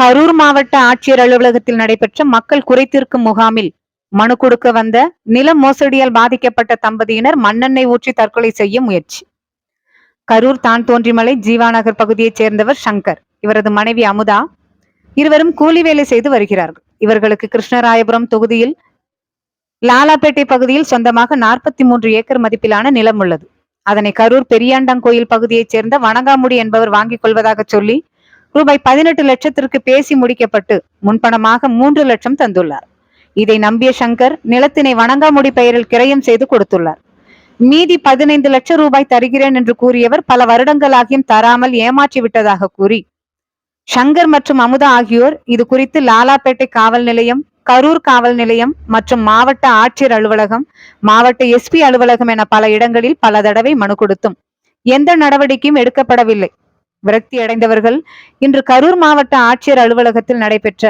கரூர் மாவட்ட ஆட்சியர் அலுவலகத்தில் நடைபெற்ற மக்கள் குறைத்தீர்க்கும் முகாமில் மனு கொடுக்க வந்த நில மோசடியால் பாதிக்கப்பட்ட தம்பதியினர் மண்ணெண்ணெய் ஊற்றி தற்கொலை செய்ய முயற்சி. கரூர் தான் தோன்றிமலை ஜீவாநகர் பகுதியைச் சேர்ந்தவர் சங்கர். இவரது மனைவி அமுதா இருவரும் கூலி வேலை செய்து வருகிறார்கள். இவர்களுக்கு கிருஷ்ணராயபுரம் தொகுதியில் லாலாப்பேட்டை பகுதியில் சொந்தமாக நாற்பத்தி மூன்று ஏக்கர் மதிப்பிலான நிலம் உள்ளது. அதனை கரூர் பெரியாண்டங்கோயில் பகுதியைச் சேர்ந்த வணங்காமுடி என்பவர் வாங்கிக் கொள்வதாக சொல்லி ரூபாய் பதினெட்டு லட்சத்திற்கு பேசி முடிக்கப்பட்டு முன்பணமாக மூன்று லட்சம் தந்துள்ளார். இதை நம்பிய சங்கர் நிலத்தினை வணங்காமுடி பெயரில் கிரயம் செய்து கொடுத்துள்ளார். மீதி பதினைந்து லட்சம் ரூபாய் தருகிறேன் என்று கூறியவர் பல வருடங்களாகியும் தராமல் ஏமாற்றி விட்டதாக கூறி சங்கர் மற்றும் அமுதா ஆகியோர் இது குறித்து லாலாப்பேட்டை காவல் நிலையம் கரூர் காவல் நிலையம் மற்றும் மாவட்ட ஆட்சியர் அலுவலகம் மாவட்ட எஸ்பி அலுவலகம் என பல இடங்களில் பல தடவை மனு கொடுத்தும் எந்த நடவடிக்கையும் எடுக்கப்படவில்லை. விரக்தி அடைந்தவர்கள் இன்று கரூர் மாவட்ட ஆட்சியர் அலுவலகத்தில் நடைபெற்ற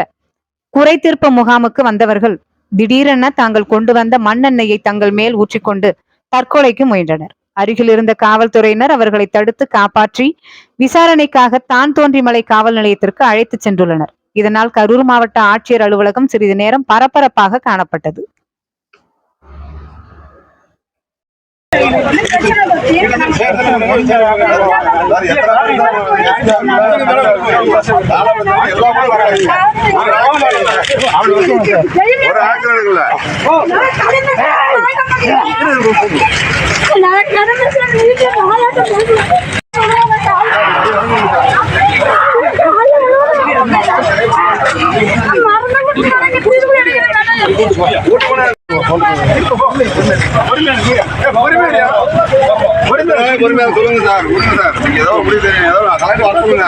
குறைதீர்ப்பு முகாமுக்கு வந்தவர்கள் திடீரென தாங்கள் கொண்டு வந்த மண்ணெண்ணெயை தங்கள் மேல் ஊற்றிக்கொண்டு தற்கொலைக்கு முயன்றனர் அருகில் இருந்த காவல்துறையினர் அவர்களை தடுத்து காப்பாற்றி விசாரணைக்காக தான் தோன்றிமலை காவல் நிலையத்திற்கு அழைத்துச் சென்றுள்ளனர் இதனால் கரூர் மாவட்ட ஆட்சியர் அலுவலகம் சிறிது நேரம் பரபரப்பாக காணப்பட்டது ஒரு ஆக்கிரம் எடுக்கல பொறுமையா சொல்லுங்க சார் விடுங்க சார். நீங்க ஏதோ ஒரு முடிவு தெரியும் ஏதோ கலெக்டர் வர சொல்லுங்க.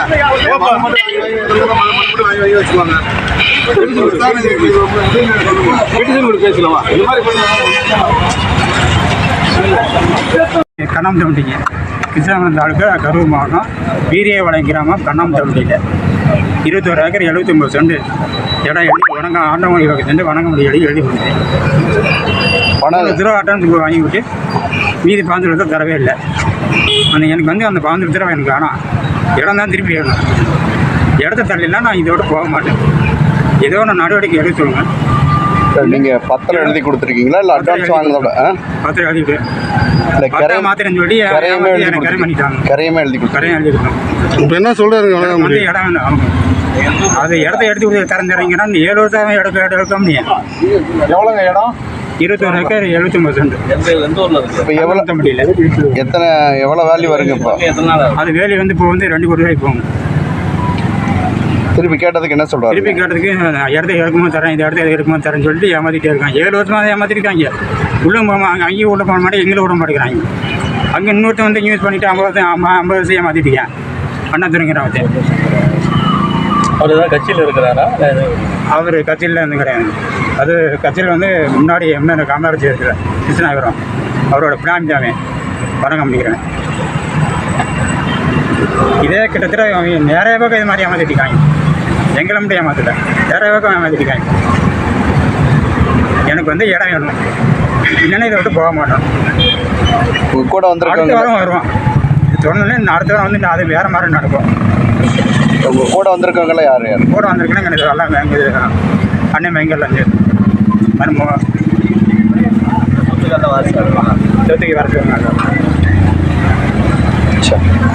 ஏன் மரம் மட்டும் வாங்கி வாங்கி வச்சுக்கோங்க பேசலாமா? இந்த மாதிரி கண்ணாம் தம்பட்டிங்க கிருஷ்ணாபுரம் தாலுக்கா கரூர் மாவட்டம் வீரியவளம் கிராமம் கண்ணாம் தம்பட்டியில் இருபத்தோரு ஏக்கர் எழுபத்தொம்பது செண்டு. இடம் எழுதி வணங்க ஆண்டவங்க வகை சென்று வணங்க முடிய எழுதி எழுதி கொடுத்தேன். பணம் திருவா அட்வான்ஸ் வாங்கி விட்டு மீதி பாஞ்சு தரவே இல்லை. அந்த எனக்கு வந்து அந்த லட்சம் ரூபா எனக்கு வேணாம். இடம் தான் திருப்பி வேணும் இடத்த தரலாம் நான் இதோட போக மாட்டேன். ஏதோ ஒன்று நடவடிக்கை எடுக்க சொல்லுங்கள் நீங்க பத்திரம் எழுதி கொடுத்துருக்கீங்களா? இல்ல அட்வான்ஸ் வாங்கினதோட? பத்திரம் எழுதிட்டு இல்ல பத்திரம் கரையும் மாத்திரம் சொல்லி கரையுமே எழுதி கரை பண்ணிட்டாங்க கரையுமே எழுதி கரையும் எழுதி கொடுத்தோம் இப்போ என்ன வந்து இடம் வேணும். ஆமாம். அது இடத்த எடுத்து கொடுத்து தரம் தரீங்கன்னா நீ ஏழு வருஷம் எடுக்க எடுக்க எடுக்க முடியும் எவ்வளோங்க இடம்? இருபத்தோரு ஏக்கர் எழுபத்தொம்பது சென்ட் இப்போ எவ்வளோ முடியல. எத்தனை எவ்வளோ வேல்யூ வருங்க இப்போ? அது வேலி வந்து இப்போ வந்து ரெண்டு கோடி ரூபாய்க்கு போகும் திருப்பி கேட்டதுக்கு என்ன சொல்றாரு? திருப்பி கேட்டதுக்கு நான் இடத்த எடுக்குமோ தரேன் இந்த இடத்த எடுக்குமோ தரேன்னு சொல்லிட்டு ஏமாத்திட்டே இருக்காங்க. ஏழு வருஷமாக ஏமாத்திருக்காங்க. உள்ளே போக அங்கே அங்கேயும் உள்ள போக மாட்டேன் எங்களும் விட மாட்டேங்கிறாங்க. அங்கே இன்னொருத்தன் வந்து யூஸ் பண்ணிட்டு ஐம்பது ஐம்பது ஐம்பது வருஷம் ஏமாத்திட்டீங்க அண்ணா துறைங்கிறவன் அவர் தான் கட்சியில் இருக்கிறாரா? அவர் கட்சியில் இருந்து கிடையாது. அது கட்சியில் வந்து முன்னாடி எம்எல்ஏ காமராஜ் இருக்கிறார் கிருஷ்ணாபுரம் அவரோட பிளான் தான் வணங்க முடிக்கிறேன் இதே கிட்டத்தட்ட நிறைய பக்கம் இது மாதிரி ஏமாத்திட்டாங்க எங்களை மட்டும் ஏமாத்தல. நிறைய பக்கம் ஏமாத்திட்டாங்க எனக்கு வந்து இடம் வேணும். இல்லைன்னா இதை விட்டு போக மாட்டோம். கூட அடுத்த வந்திருக்கவங்க வாரம் வருவோம். சொன்னோன்னே இன்னும் அடுத்த வாரம் வந்து நான் அது வேறு மாதிரி நடக்கும். கூட வந்திருக்கவங்கள யார் யார்? கூட வந்திருக்குன்னா எனக்கு எல்லாம் எங்கள் அண்ணன் மெங்கல்லாம் சேர்த்து மருமகம் சொத்துக்கு வர சொல்லுங்க சரி.